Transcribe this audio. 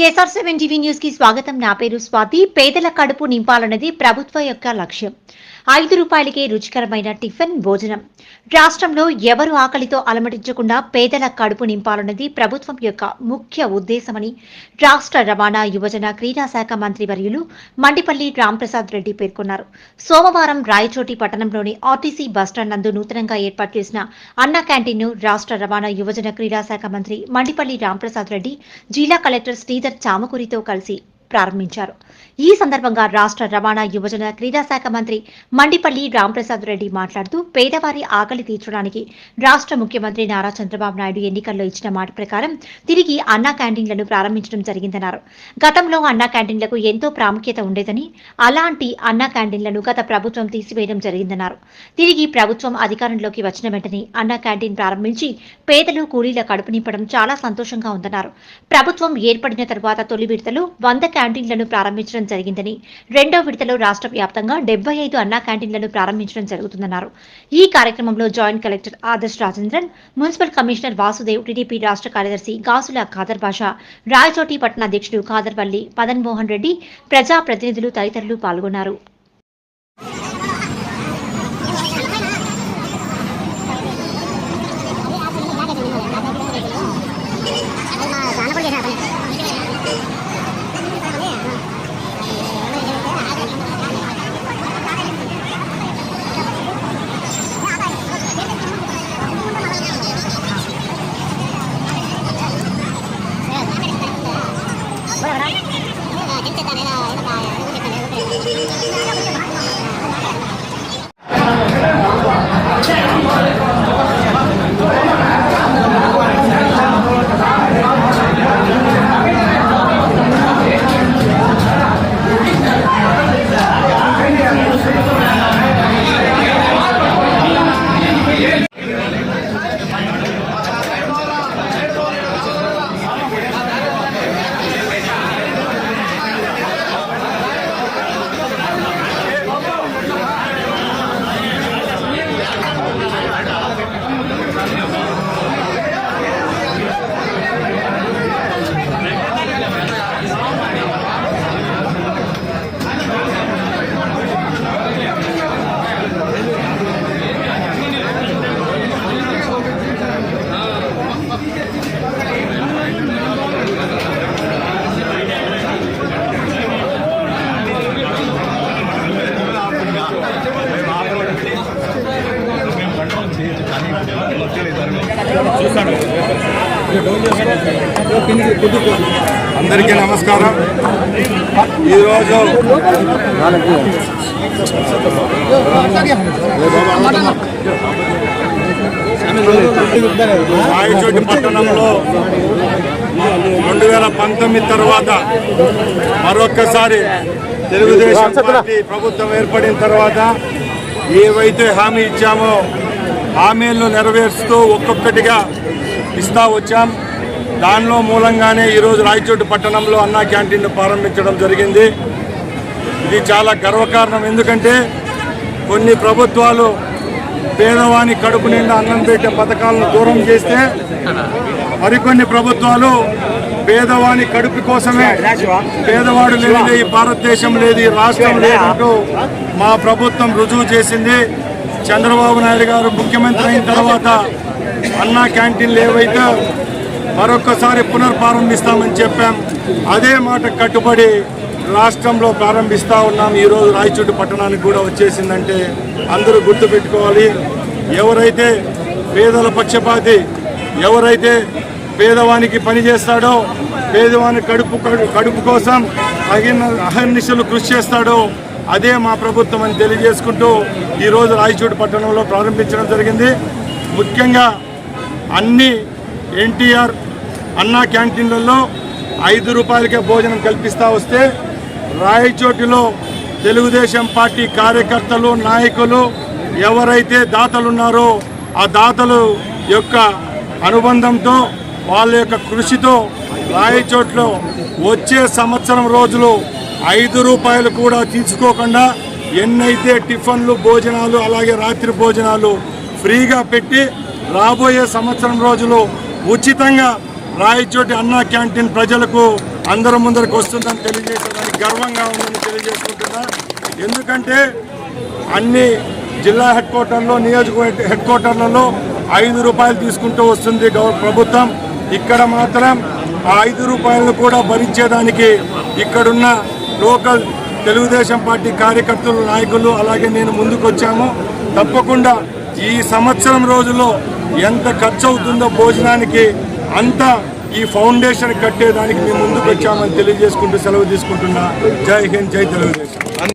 SR seven TV న్యూస్కి స్వాగతం. నా పేరు స్వాతి. పేదల కడుపు నింపాలన్నది ప్రభుత్వ యొక్క లక్ష్యం. ఐదు రూపాయలకే రుచికరమైన టిఫిన్ భోజనం. రాష్ట్రంలో ఎవరు ఆకలితో అలమటించకుండా పేదల కడుపు నింపాలన్నది ప్రభుత్వం యొక్క ముఖ్య ఉద్దేశమని రాష్ట్ర రవాణా యువజన క్రీడా శాఖ మంత్రి వర్యులు మండిపల్లి రాంప్రసాద్ రెడ్డి పేర్కొన్నారు. సోమవారం రాయచోటి పట్టణంలోని ఆర్టీసీ బస్టాండ్ నందు నూతనంగా ఏర్పాటు చేసిన అన్న క్యాంటీన్ను రాష్ట్ర రవాణా యువజన క్రీడా శాఖ మంత్రి మండిపల్లి రాంప్రసాద్ రెడ్డి జిల్లా కలెక్టర్ శ్రీధర్ చామకూరితో కలిసి ప్రారంభించారు. ఈ సందర్భంగా రాష్ట్ర రవాణా యువజన క్రీడా శాఖ మంత్రి మండిపల్లి రాంప్రసాద్ రెడ్డి మాట్లాడుతూ పేదవారి ఆకలి తీర్చడానికి రాష్ట్ర ముఖ్యమంత్రి నారా చంద్రబాబు నాయుడు ఎన్నికల్లో ఇచ్చిన మాట ప్రకారం తిరిగి అన్నా క్యాంటీన్లను ప్రారంభించడం జరిగిందన్నారు. గతంలో అన్నా క్యాంటీన్లకు ఎంతో ప్రాముఖ్యత ఉండేదని అలాంటి అన్నా క్యాంటీన్లను గత ప్రభుత్వం తీసివేయడం జరిగిందన్నారు. తిరిగి ప్రభుత్వం అధికారంలోకి వచ్చిన వెంటనే అన్నా క్యాంటీన్ ప్రారంభించి పేదలు కూలీల కడుపు నింపడం చాలా సంతోషంగా ఉందన్నారు. ప్రభుత్వం ఏర్పడిన తర్వాత తొలి విడతలో వంద క్యాంటీన్లను ప్రారంభించడం జరిగిందని రెండో విడతలో రాష్ట్ర వ్యాప్తంగా డెబ్బై ఐదు అన్నా క్యాంటీన్లను ప్రారంభించడం జరుగుతుందన్నారు. ఈ కార్యక్రమంలో joint collector Adarsh Rajendran municipal commissioner Vasudev TDP రాష్ట్ర కార్యదర్శి గాసుల ఖాదర్ బాషా రాయచోటి పట్టణ అధ్యక్షుడు ఖాదర్పల్లి పదన్ మోహన్ రెడ్డి ప్రజా ప్రతినిధులు తదితరులు పాల్గొన్నారు. అందరికీ నమస్కారం. ఈరోజు రాయచోటి పట్టణంలో రెండు వేల పంతొమ్మిది తర్వాత మరొక్కసారి తెలుగుదేశం పార్టీ ప్రభుత్వం ఏర్పడిన తర్వాత ఏవైతే హామీ ఇచ్చామో హామీలను నెరవేరుస్తూ ఒక్కొక్కటిగా ఇస్తా వచ్చాం. దానిలో మూలంగానే ఈరోజు రాయచోటి పట్టణంలో అన్నా క్యాంటీన్ను ప్రారంభించడం జరిగింది. ఇది చాలా గర్వకారణం. ఎందుకంటే కొన్ని ప్రభుత్వాలు పేదవాని కడుపు నిండా అన్నం పెట్టే పథకాలను దూరం చేస్తే మరికొన్ని ప్రభుత్వాలు పేదవాని కడుపు కోసమే పేదవాడు లేనిదే ఈ భారతదేశం లేదు ఈ రాష్ట్రం లేదంటూ మా ప్రభుత్వం రుజువు చేసింది. చంద్రబాబు నాయుడు గారు ముఖ్యమంత్రి అయిన తర్వాత అన్నా క్యాంటీన్లు ఏవైతే మరొకసారి పునర్ప్రారంభిస్తామని చెప్పాం. అదే మాట కట్టుబడి రాష్ట్రంలో ప్రారంభిస్తూ ఉన్నాం. ఈరోజు రాయచూటి పట్టణానికి కూడా వచ్చేసిందంటే అందరూ గుర్తుపెట్టుకోవాలి ఎవరైతే పేదల పక్షపాతి ఎవరైతే పేదవానికి పని చేస్తాడో పేదవాని కడుపు కడుపు కోసం అగిన అహర్నిశలు కృషి చేస్తాడో అదే మా ప్రభుత్వం అని తెలియజేసుకుంటూ ఈరోజు రాయచూటి పట్టణంలో ప్రారంభించడం జరిగింది. ముఖ్యంగా అన్ని ఎన్టీఆర్ అన్నా క్యాంటీన్లలో ఐదు రూపాయలకే భోజనం కల్పిస్తూ వస్తే రాయచోటిలో తెలుగుదేశం పార్టీ కార్యకర్తలు నాయకులు ఎవరైతే దాతలున్నారో ఆ దాతలు యొక్క అనుబంధంతో వాళ్ళ యొక్క కృషితో రాయచోట్లో వచ్చే సంవత్సరం రోజులు ఐదు రూపాయలు కూడా తీసుకోకుండా ఎన్నైతే టిఫిన్లు భోజనాలు అలాగే రాత్రి భోజనాలు ఫ్రీగా పెట్టి రాబోయే సంవత్సరం రోజులు ఉచితంగా రాయచోటి అన్నా క్యాంటీన్ ప్రజలకు అందరం ముందరకు వస్తుందని తెలియజేసేదానికి గర్వంగా ఉందని తెలియజేసుకుంటున్నా. ఎందుకంటే అన్ని జిల్లా హెడ్ క్వార్టర్లో నియోజక హెడ్ క్వార్టర్లలో ఐదు రూపాయలు తీసుకుంటూ వస్తుంది ప్రభుత్వం. ఇక్కడ మాత్రం ఆ ఐదు రూపాయలను కూడా భరించేదానికి ఇక్కడున్న లోకల్ తెలుగుదేశం పార్టీ కార్యకర్తలు నాయకులు అలాగే నేను ముందుకు వచ్చాము తప్పకుండా ఈ సంవత్సరం రోజుల్లో ఎంత ఖర్చు అవుతుందో భోజనానికి అంత ఈ ఫౌండేషన్ కట్టేదానికి మేము ముందుకు వచ్చామని తెలియజేసుకుంటూ సెలవు తీసుకుంటున్నా. జై హింద్ జై తెలుగుదేశం.